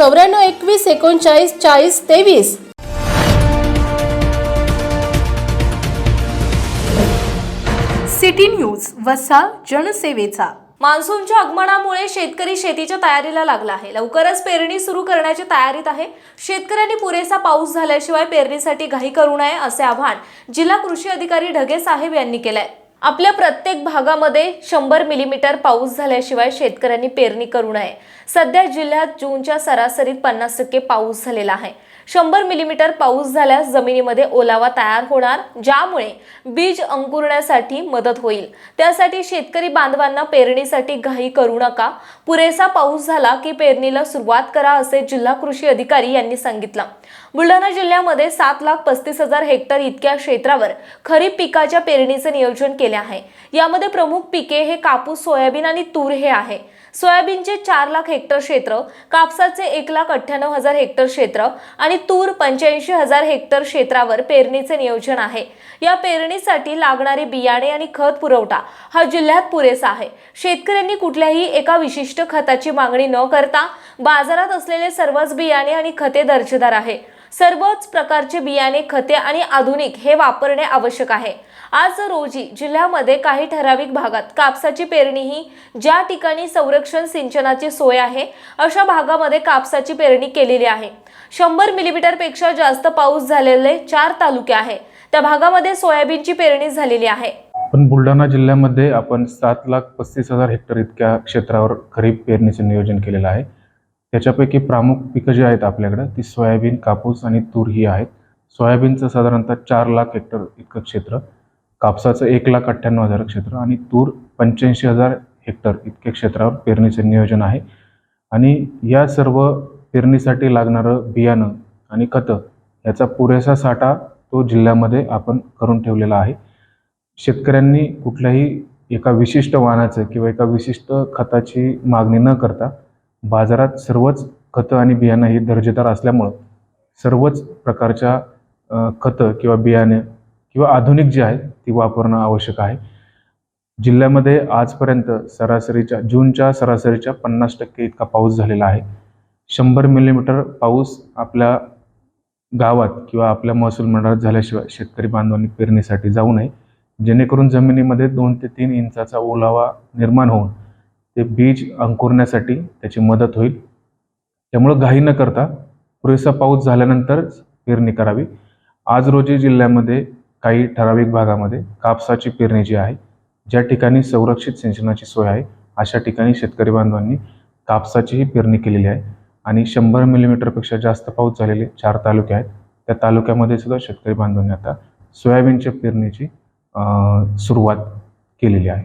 चौऱ्याण्णव एकवीस एकोणचाळीस चाळीस तेवीस. सिटी न्यूज वसा जनसेवेचा. मान्सूनच्या आगमनामुळे शेतकरी शेतीच्या तयारीला लागला आहे. लवकरच पेरणी सुरू करण्याच्या तयारीत आहे. शेतकऱ्यांनी पुरेसा पाऊस झाल्याशिवाय पेरणीसाठी घाई करू नये असे आवाहन जिल्हा कृषी अधिकारी ढगे साहेब यांनी केलंय. आपल्या प्रत्येक भागामध्ये शंभर मिलीमीटर पाऊस झाल्याशिवाय शेतकऱ्यांनी पेरणी करू नये. सध्या जिल्ह्यात जूनच्या सरासरीत पन्नास टक्के पाऊस झालेला आहे. शंभर मिलीमीटर पाऊस झाल्यास जमिनीमध्ये ओलावा तयार होणार ज्यामुळे बीज अंकुरण्यासाठी मदत होईल. त्यासाठी शेतकरी बांधवांना पेरणीसाठी घाई करू नका. पुरेसा पाऊस झाला की पेरणीला सुरुवात करा असे जिल्हा कृषी अधिकारी यांनी सांगितलं. बुलढाणा जिल्ह्यामध्ये सात लाख पस्तीस हजार हेक्टर इतक्या क्षेत्रावर खरीप पिकाच्या पेरणीचे नियोजन केले आहे. यामध्ये प्रमुख पिके हे कापूस सोयाबीन आणि तूर हे आहे. सोयाबीनचे चार लाख हेक्टर क्षेत्र कापसाचे एक लाख अठ्ठ्याण्णव हजार हेक्टर क्षेत्र आणि तूर पंच्याऐंशी हजार हेक्टर क्षेत्रावर पेरणीचे नियोजन आहे. या पेरणीसाठी लागणारे बियाणे आणि खत पुरवठा हा जिल्ह्यात पुरेसा आहे. शेतकऱ्यांनी कुठल्याही एका विशिष्ट खताची मागणी न करता बाजारात असलेले सर्वच बियाणे आणि खते दर्जेदार आहे. सर्वच प्रकारचे बियाणे खते आणि आधुनिक हे वापरणे आवश्यक आहे. आज रोजी जिल्ह्यामध्ये काही ठराविक भागात कापसाची पेरणी ही ज्या ठिकाणी संरक्षण सिंचनाची सोय आहे अशा भागामध्ये कापसाची पेरणी केलेली आहे. शंभर मिलीमीटरपेक्षा जास्त पाऊस झालेले चार तालुके आहे. त्या भागामध्ये सोयाबीनची पेरणी झालेली आहे. पण बुलढाणा जिल्ह्यामध्ये आपण सात लाख पस्तीस हजार हेक्टर इतक्या क्षेत्रावर खरीप पेरणीचे नियोजन केलेलं आहे. त्याच्यापैकी प्रमुख पिकं जी आहेत आपल्याकडं ती सोयाबीन कापूस आणि तूर ही आहेत. सोयाबीनचं साधारणतः चार लाख हेक्टर इतकं क्षेत्र कापसाचं एक लाख अठ्ठ्याण्णव हजार क्षेत्र आणि तूर पंच्याऐंशी हजार हेक्टर इतक्या क्षेत्रावर पेरणीचं नियोजन आहे. आणि या सर्व पेरणीसाठी लागणारं बियाणं आणि खतं याचा पुरेसा साठा तो जिल्ह्यामध्ये आपण करून ठेवलेला आहे. शेतकऱ्यांनी कुठल्याही एका विशिष्ट वाहनाचं किंवा एका विशिष्ट खताची मागणी न करता बाजारात सर्वच खतं आणि बियाणं ही दर्जेदार असल्यामुळं सर्वच प्रकारच्या खतं किंवा बियाणे किंवा आधुनिक जी आहे ती वापरणं आवश्यक आहे. जिल्ह्यामध्ये आजपर्यंत सरासरीच्या जूनच्या सरासरीच्या पन्नास टक्के इतका पाऊस झालेला आहे. शंभर मिलीमीटर पाऊस आपल्या गावात किंवा आपल्या महसूल मंडळात झाल्याशिवाय शेतकरी बांधवांनी पेरणीसाठी जाऊ नये. जेणेकरून जमिनीमध्ये दोन ते तीन इंचाचा ओलावा निर्माण होऊन ते बीज अंकुरण्यासाठी त्याची मदत होईल. त्यामुळं घाई न करता पुरेसा पाऊस झाल्यानंतरच पेरणी करावी. आज रोजी जिल्ह्यामध्ये काही ठराविक भागामध्ये कापसाची पेरणी जी आहे ज्या ठिकाणी संरक्षित सिंचनाची सोय आहे अशा ठिकाणी शेतकरी बांधवांनी कापसाचीही पेरणी केलेली आहे आणि शंभर मिलीमीटरपेक्षा जास्त पाऊस झालेले चार तालुके आहेत. त्या तालुक्यामध्ये सुद्धा शेतकरी बांधवांनी आता सोयाबीनच्या पेरणीची सुरुवात केलेली आहे.